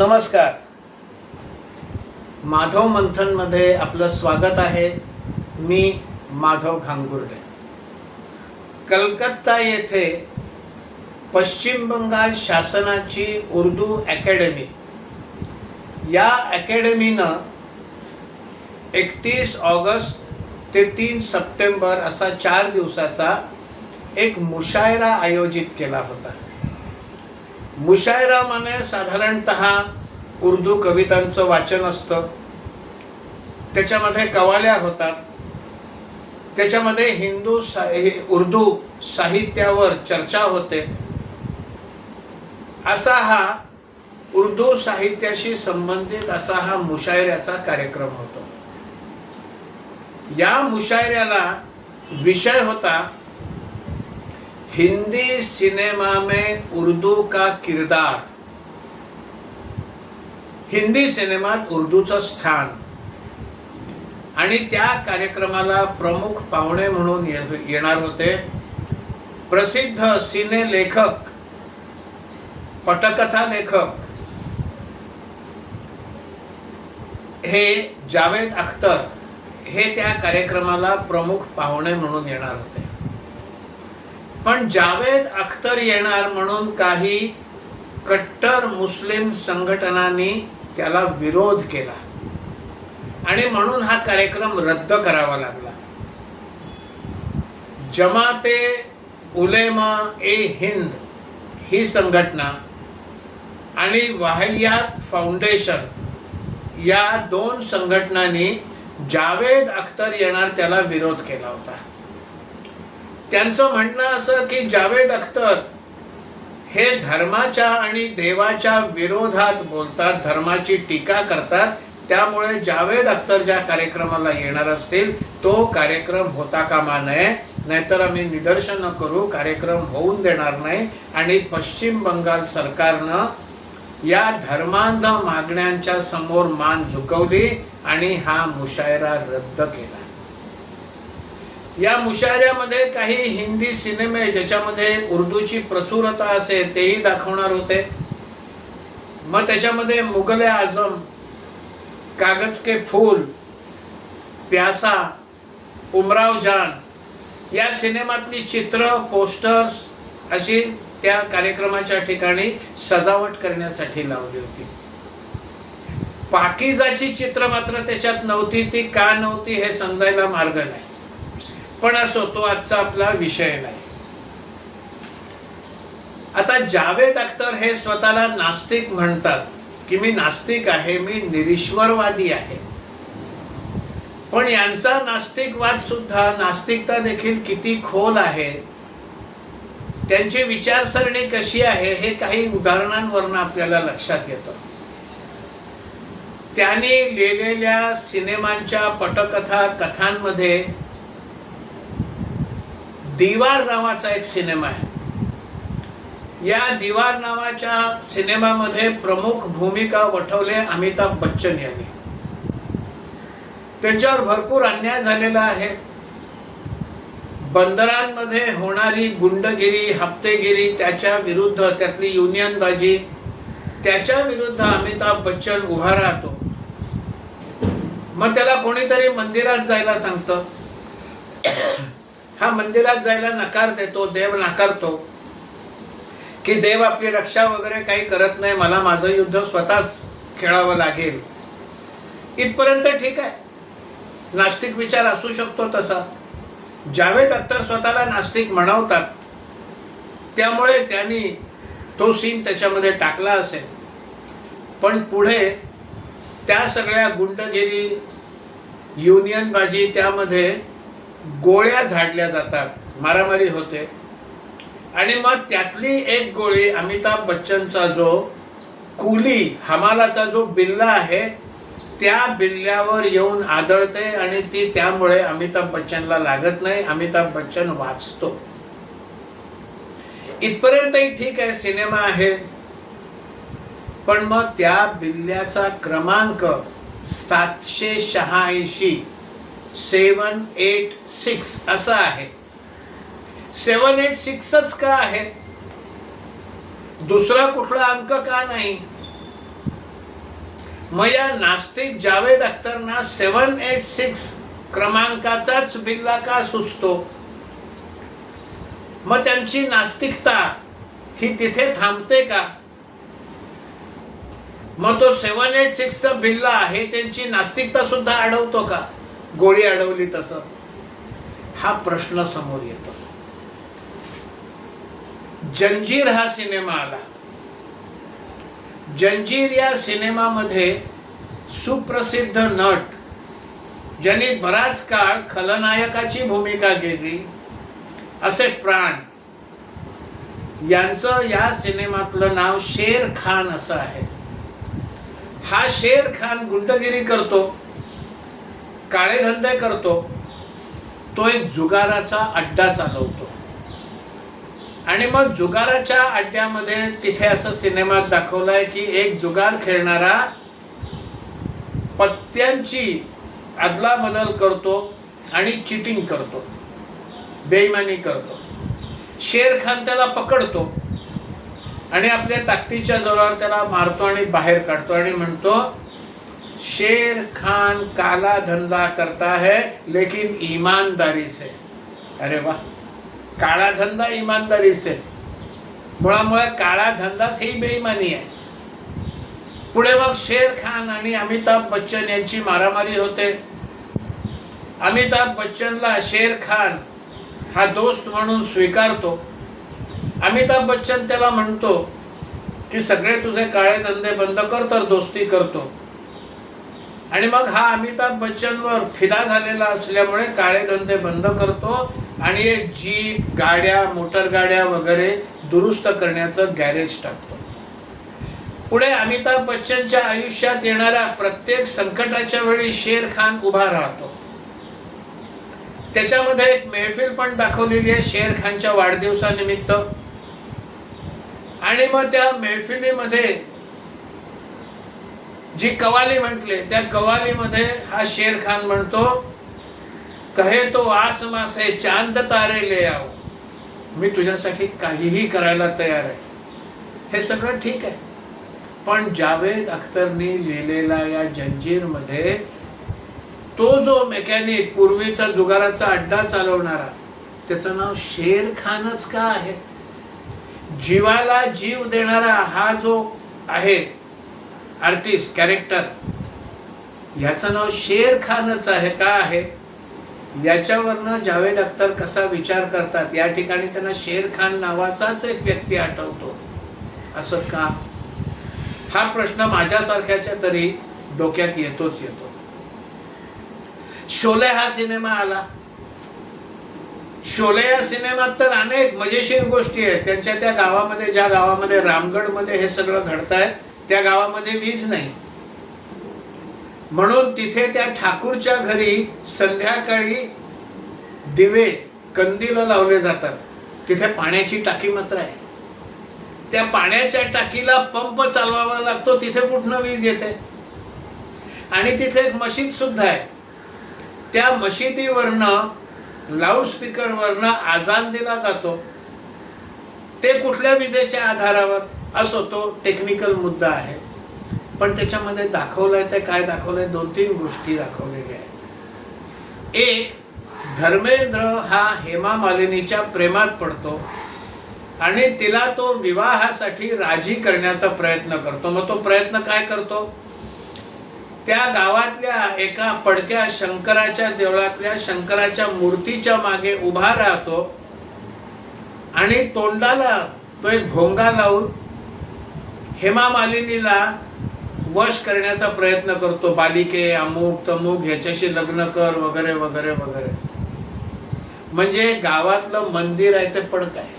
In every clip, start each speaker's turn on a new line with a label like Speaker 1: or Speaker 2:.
Speaker 1: नमस्कार. माधव मंथनमध्ये आपलं स्वागत आहे. मी माधव खांगुर्डे कलकत्ता येथे पश्चिम बंगाल शासनाची उर्दू अकॅडमी. या अकॅडमीनं एकतीस ऑगस्ट ते तीन सप्टेंबर असा चार दिवसाचा एक मुशायरा आयोजित केला होता. मुशायरा माने साधारणत उर्दू कवितांचं वाचन असतं. त्याच्यामध्ये कवाल्या होतात. त्याच्यामध्ये हिंदू सा उर्दू साहित्यावर चर्चा होते. असा हा उर्दू साहित्याशी संबंधित असा हा मुशायऱ्याचा कार्यक्रम होतो. या मुशायऱ्याला विषय होता हिंदी सिनेमा में उर्दू का किरदार। हिंदी सिनेमात उर्दूचं स्थान। आणि त्या कार्यक्रमाला प्रमुख पाहुणे म्हणून ये- येणार होते प्रसिद्ध सिने लेखक पटकथा लेखक हे जावेद अख्तर हे त्या कार्यक्रमाला प्रमुख पाहुणे म्हणून येणार होते. पण जावेद अख्तर येणार म्हणून काही कट्टर मुस्लिम संघटनांनी त्याला विरोध केला. आणि म्हणून हा कार्यक्रम रद्द करावा लागला. जमाते उलेमा ए हिंद ही संघटना आणि वाहयात फाउंडेशन या दोन संघटनांनी जावेद अख्तर येणार त्याला विरोध केला होता. त्यांचं म्हणणं असं की जावेद अख्तर हे धर्माच्या आणि देवाच्या विरोधात बोलतात धर्माची टीका करतात त्यामुळे जावेद अख्तर ज्या कार्यक्रमाला येणार असतील तो कार्यक्रम होता कामा नये. नाहीतर आम्ही निदर्शनं करू कार्यक्रम होऊन देणार नाही. आणि पश्चिम बंगाल सरकारनं या धर्मांध मागण्यांच्या समोर मान झुकवली आणि हा मुशायरा रद्द केला. या मुशायऱ्यामध्ये काही हिंदी सिनेमे ज्याच्यामध्ये उर्दूची प्रचुरता असे तेही दाखवणार होते. मग त्याच्यामध्ये मुघल आझम कागज के फूल प्यासा उमराव जान या सिनेमातली चित्र पोस्टर्स अशी त्या कार्यक्रमाच्या ठिकाणी सजावट करण्यासाठी लावली होती. पाकिजाची चित्र मात्र त्याच्यात नव्हती ती का नव्हती हे समजायला मार्ग नाही. पण असो तो आजचा आपला विषय नाही. आता जावेद अख्तर हे स्वतःला नास्तिक म्हणतात की मी नास्तिक आहे मी निरीश्वरवादी आहे. पण यांचा नास्तिकवाद सुद्धा नास्तिकता देखील किती खोल आहे त्यांची विचारसरणी कशी आहे हे काही उदाहरणांवरनं आपल्याला लक्षात येतं. त्यांनी लिहिलेल्या सिनेमांच्या पटकथा कथांमध्ये दिवार नावाचा एक सिनेमा आहे. या दिवार नावाच्या सिनेमामध्ये प्रमुख भूमिका वठवले अमिताभ बच्चन यांनी. त्याच्यावर भरपूर अन्याय झालेला आहे. बंदरांमध्ये होणारी गुंडगिरी हप्तेगिरी त्याच्या विरुद्ध त्यातली युनियनबाजी त्याच्या विरुद्ध अमिताभ बच्चन उभा राहतो. मग त्याला कोणीतरी मंदिरात जायला सांगतं. हा मंदिरात जायला नकार देतो देव नाकारतो. की देव आपली रक्षा वगैरे काही करत नाही मला माझं युद्ध स्वतःच खेळावं लागेल. इथपर्यंत ठीक आहे. नास्तिक विचार असू शकतो तसा. जावेद अख्तर स्वतःला नास्तिक म्हणवतात त्यामुळे त्यांनी तो सीन त्याच्यामध्ये टाकला असेल. पण पुढे त्या सगळ्या गुंडगिरी युनियनबाजी त्यामध्ये गोळ्या झाडल्या जातात. मारामारी होते. आणि मग त्यातली एक गोळी अमिताभ बच्चनचा जो कुली हमालाचा जो बिल्ला आहे त्या बिल्ल्यावर येऊन आदळते आणि ती त्यामुळे अमिताभ बच्चनला लागत नाही. अमिताभ बच्चन वाचतो. इथपर्यंतही ठीक आहे सिनेमा आहे. पण मग त्या बिल्ल्याचा क्रमांक सातशे शहाऐंशी सेवन एट सिक्स असं आहे. सेवन एट सिक्सच का आहे? दुसरा कुठला अंक का नाही? मग या नास्तिक जावेद अख्तरना सेवन एट सिक्स क्रमांकाचाच बिल्ला का सुचतो? मग त्यांची नास्तिकता ही तिथे थांबते का? मग तो सेवन एट सिक्सचा बिल्ला आहे त्यांची नास्तिकता सुद्धा अडवतो का? गोळी अडवली तसं. हा प्रश्न समोर येतो. जंजीर हा सिनेमा आला. जंजीर या सिनेमामध्ये सुप्रसिद्ध नट ज्यांनी बराच काळ खलनायकाची भूमिका केली असे प्राण. यांचं या सिनेमातलं नाव शेर खान असं आहे. हा शेर खान गुंडगिरी करतो. काळे धंदे करतो तो एक जुगाराचा अड्डा चालवतो. आणि मग जुगाराच्या अड्ड्यामध्ये तिथे असं सिनेमात दाखवलंय की एक जुगार खेळणारा पत्त्यांची अदलाबदल करतो आणि चिटिंग करतो बेईमानी करतो. शेर खान त्याला पकडतो आणि आपल्या ताकदीच्या जोरावर त्याला मारतो आणि बाहेर काढतो आणि म्हणतो शेर खान काला धंदा करता है लेकिन ईमानदारी से। अरे वा काळा धंदा ईमानदारी से। मुळामुळे काळा धंदाच ही बेईमानी आहे पुढे मग शेर खान आणि अमिताभ बच्चन यांची मारामारी होते। अमिताभ बच्चनला शेर खान हा दोस्त म्हणून स्वीकारतो। अमिताभ बच्चन त्याला म्हणतो की सगळे तुझे काळे धंदे बंद कर तर दोस्ती करतो. आणि मग हा अमिताभ बच्चनवर फिदा झालेला असल्यामुळे काळे धंदे बंद करतो आणि एक जीप गाड्या मोटर गाड्या वगैरे दुरुस्त करण्याचं गॅरेज टाकतो. पुढे अमिताभ बच्चनच्या आयुष्यात येणाऱ्या प्रत्येक संकटाच्या वेळी शेर खान उभा राहतो. त्याच्यामध्ये एक मेहफिल पण दाखवलेली आहे शेर खानच्या वाढदिवसानिमित्त. आणि मग त्या मेहफिलीमध्ये जी कवाली म्हटले त्या कवालीमध्ये हा शेर खान म्हणतो कहे तो आसमासे चांद तारे ले आओ. मी तुझ्यासाठी काहीही करायला तयार आहे. हे सगळं ठीक आहे. पण जावेद अख्तरनी लिहिलेला या जंजीरमध्ये तो जो मेकॅनिक पूर्वीचा जुगाराचा अड्डा चालवणारा त्याचं नाव शेर खानच का आहे? जीवाला जीव देणारा हा जो आहे आर्टिस्ट कॅरेक्टर याचं नाव शेर खानच आहे. का आहे? याच्यावरनं जावेद अख्तर कसा विचार करतात? या ठिकाणी त्यांना शेर खान नावाचाच एक व्यक्ती आठवतो. असं का? हा प्रश्न माझ्यासारख्याच्या तरी डोक्यात येतोच येतो. शोले हा सिनेमा आला. शोले या सिनेमात तर अनेक मजेशीर गोष्टी आहेत. त्यांच्या त्या गावामध्ये ज्या गावामध्ये रामगडमध्ये हे सगळं घडतंय त्या गावामध्ये वीज नाही. म्हणून तिथे त्या ठाकूरच्या घरी संध्याकाळी दिवे कंदील लावले जातात. तिथे पाण्याची टाकी मात्र आहे. त्या पाण्याच्या टाकीला पंप चालवावा लागतो तिथे कुठनं वीज येते? आणि तिथे एक मशीद सुद्धा आहे. त्या मशिदीवरनं लाऊडस्पीकरवरनं आजान दिला जातो. ते कुठल्या विजेच्या आधारावर? असो तो टेक्निकल मुद्दा आहे. पण त्याच्यामध्ये दाखवलंय ते काय दाखवलंय? दोन तीन गोष्टी दाखवलेल्या आहेत. एक धर्मेंद्र हा हेमा मालिनीच्या प्रेमात पडतो आणि तिला तो विवाहासाठी राजी करण्याचा प्रयत्न करतो. मग तो प्रयत्न काय करतो? त्या गावातल्या एका पडक्या शंकराच्या देवळातल्या शंकराच्या मूर्तीच्या मागे उभा राहतो आणि तोंडाला तो एक भोंगा लावून हेमा मालिनीला वश करण्याचा प्रयत्न करतो. बालिके अमुक तमुक ह्याच्याशी लग्न कर वगैरे वगैरे वगैरे. म्हणजे गावातलं मंदिर आहे ते पण आहे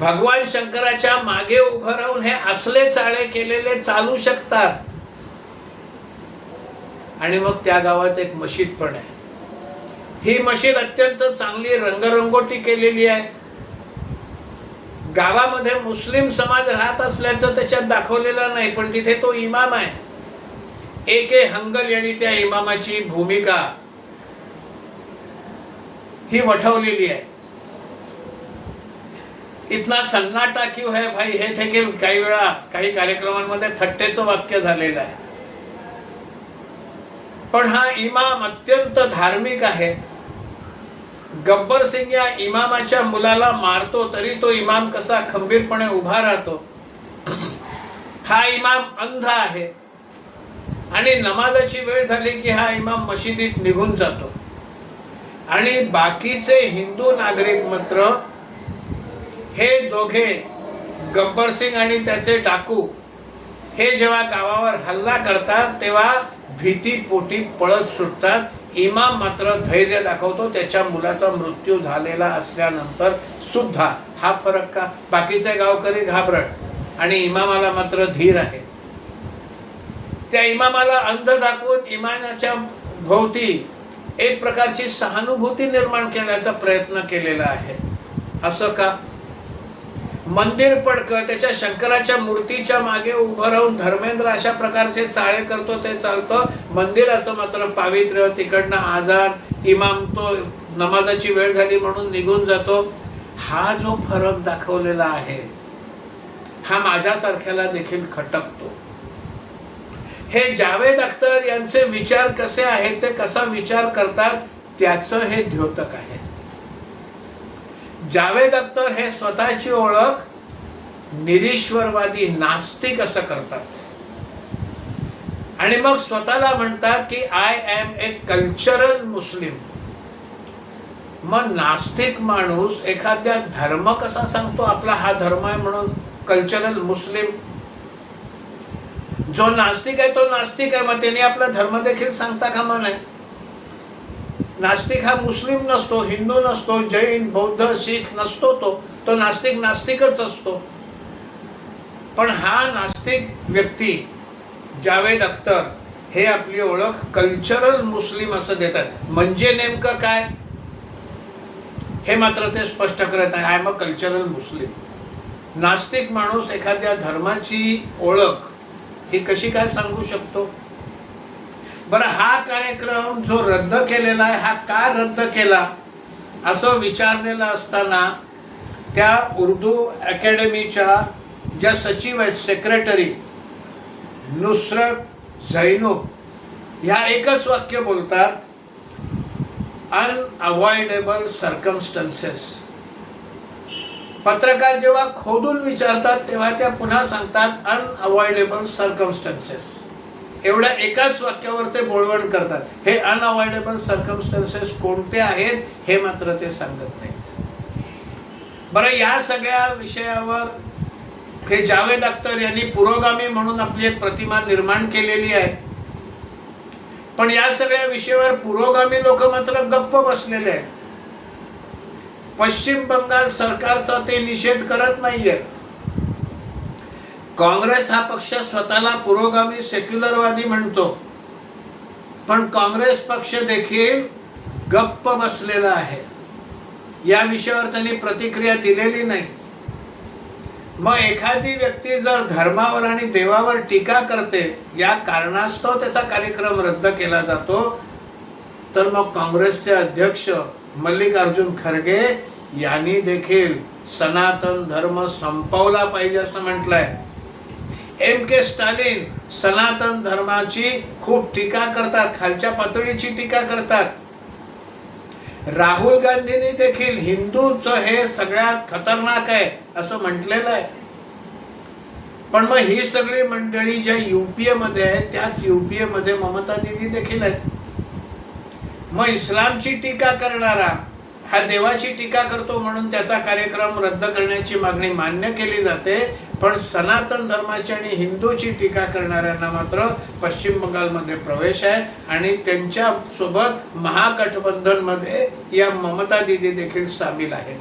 Speaker 1: भगवान शंकराच्या मागे उभं राहून हे असले चाळे केलेले चालू शकतात. आणि मग त्या गावात एक मशीद पण आहे. ही मशीद अत्यंत चांगली रंगरंगोटी केलेली आहे. गावामध्ये मुस्लिम समाज राहत असल्याचं त्याच्यात दाखवलेलं नाही पण तिथे तो इमाम आहे. ए के हंगल यांनी त्या इमामाची भूमिका ही वठवलेली आहे. इतना सन्नाटा क्यू है भाई? हे देखील काही वेळा काही कार्यक्रमांमध्ये थट्टेचं वाक्य झालेलं आहे. पण हा इमाम अत्यंत धार्मिक आहे. गब्बर सिंग या इमामाच्या मुलाला मारतो तरी तो इमाम कसा खंबीरपणे उभा राहतो? हा इमाम अंध आहे. आणि नमाजाची वेळ झाली की हा इमाम मशिदीत निघून जातो. आणि बाकीचे हिंदू नागरिक मात्र हे दोघे गब्बर सिंग आणि त्याचे डाकू हे जेव्हा गावावर हल्ला करतात तेव्हा भीतीपोटी पळत सुटतात. इमाम मात्र धैर्य दाखवतो त्याच्या मुलाचा मृत्यू झालेला असल्यानंतर सुद्धा. हा फरक का? बाकीचे गावकरी घाबरट आणि इमामाला मात्र धीर आहे. त्या इमामाला अंध दाखवून इमानाच्या भोवती एक प्रकारची सहानुभूती निर्माण करण्याचा प्रयत्न केलेला आहे. असं का? मंदिर पडकं त्याच्या शंकराच्या मूर्तीच्या मागे उभं राहून धर्मेंद्र अशा प्रकारचे चाळे करतो ते चालतं. मंदिराचं मात्र पावित्र्य तिकडनं आजार इमाम तो नमाजाची वेळ झाली म्हणून निघून जातो. हा जो फरक दाखवलेला आहे हा माझ्यासारख्याला देखील खटकतो. हे जावेद अख्तर यांचे विचार कसे आहेत ते कसा विचार करतात त्याचं हे द्योतक आहे. जावेद अख्तर हे स्वतःची ओळख निरीश्वरवादी नास्तिक असं करतात. आणि मग स्वतःला म्हणतात की I am a cultural Muslim मग नास्तिक माणूस एखाद्या धर्म कसा सांगतो? आपला हा धर्म आहे म्हणून कल्चरल मुस्लिम जो नास्तिक आहे तो नास्तिक आहे. मग त्याने आपला धर्म देखील सांगता कामा नाही नास्तिक हा मुस्लिम नसतो हिंदू नसतो जैन बौद्ध शीख नसतो तो. तो नास्तिक नास्तिकच असतो. पण हा नास्तिक व्यक्ती जावेद अख्तर हे आपली ओळख कल्चरल मुस्लिम असं देतात. म्हणजे नेमकं काय? हे मात्र ते स्पष्ट करत आहे. I am a cultural Muslim नास्तिक माणूस एखाद्या धर्माची ओळख ही कशी काय सांगू शकतो? बरं हा कार्यक्रम जो रद्द केलेला आहे हा का रद्द केला? असं विचारलेलं असताना त्या उर्दू अकॅडमीच्या ज्या सचिव आहेत सेक्रेटरी नुसरत झैनूब ह्या एकच वाक्य बोलतात अनअवॉइडेबल सर्कमस्टन्सेस पत्रकार जेव्हा खोदून विचारतात तेव्हा त्या पुन्हा सांगतात अनअवॉइडेबल सर्कमस्टन्सेस एवढ्या एकाच वाक्यावर ते बोळवण करतात. हे अनअवॉइडेबल सर्कमस्टन्सेस कोणते आहेत हे मात्र ते सांगत नाहीत. बरं या सगळ्या विषयावर हे जावेद अख्तर यांनी पुरोगामी म्हणून आपली एक प्रतिमा निर्माण केलेली आहे. पण या सगळ्या विषयावर पुरोगामी लोक मात्र गप्प बसलेले आहेत. पश्चिम बंगाल सरकारचा ते निषेध करत नाहीयेत. काँग्रेस हा पक्ष स्वतःला पुरोगामी सेक्युलरवादी म्हणतो. पण काँग्रेस पक्ष देखील गप्प बसलेला आहे. या विषयावर त्यांनी प्रतिक्रिया दिलेली नाही. मग एखादी व्यक्ती जर धर्मावर आणि देवावर टीका करते या कारणास्तव त्याचा कार्यक्रम रद्द केला जातो तर मग काँग्रेसचे अध्यक्ष मल्लिकार्जुन खरगे यांनी देखील सनातन धर्म संपवला पाहिजे असं म्हटलंय. एम के स्टालिन सनातन धर्माची खूप टीका करतात खालच्या पातळीची टीका करतात. राहुल गांधींनी देखील हिंदूच हे सगळ्यात खतरनाक आहे असं म्हटलेलं आहे. पण मग ही सगळी मंडळी ज्या युपीए मध्ये आहे त्याच युपीए मध्ये ममता दिदी देखील आहेत. मग इस्लामची टीका करणारा हा देवाची टीका करतो म्हणून त्याचा कार्यक्रम रद्द करण्याची मागणी मान्य केली जाते पण सनातन धर्माची आणि हिंदूची टीका करणाऱ्यांना मात्र पश्चिम बंगालमध्ये प्रवेश आहे आणि त्यांच्यासोबत या ममता दिदी देखील सामील आहेत.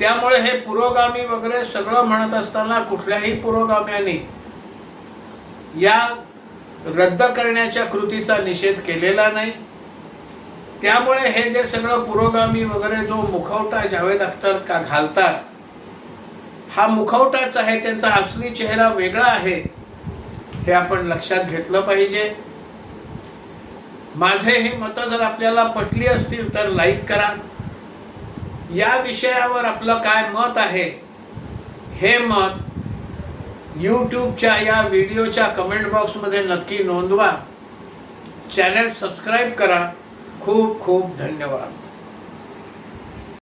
Speaker 1: त्यामुळे हे पुरोगामी वगैरे सगळं म्हणत असताना कुठल्याही पुरोगाम्याने या रद्द करण्याच्या कृतीचा निषेध केलेला नाही. त्यामुळे हे जे सगळं पुरोगामी वगैरे जो मुखवटा जावेद अख्तर का घालतात हा मुखवटाच आहे त्यांचा असली चेहरा वेगळा आहे हे आपण लक्षात घेतलं पाहिजे. माझे हे मतं जर आपल्याला पटली असतील तर लाईक करा. या विषयावर आपलं काय मत आहे हे मत यूट्यूबच्या या व्हिडिओच्या कमेंट बॉक्समध्ये नक्की नोंदवा. चॅनल सबस्क्राईब करा. खूप खूप धन्यवाद.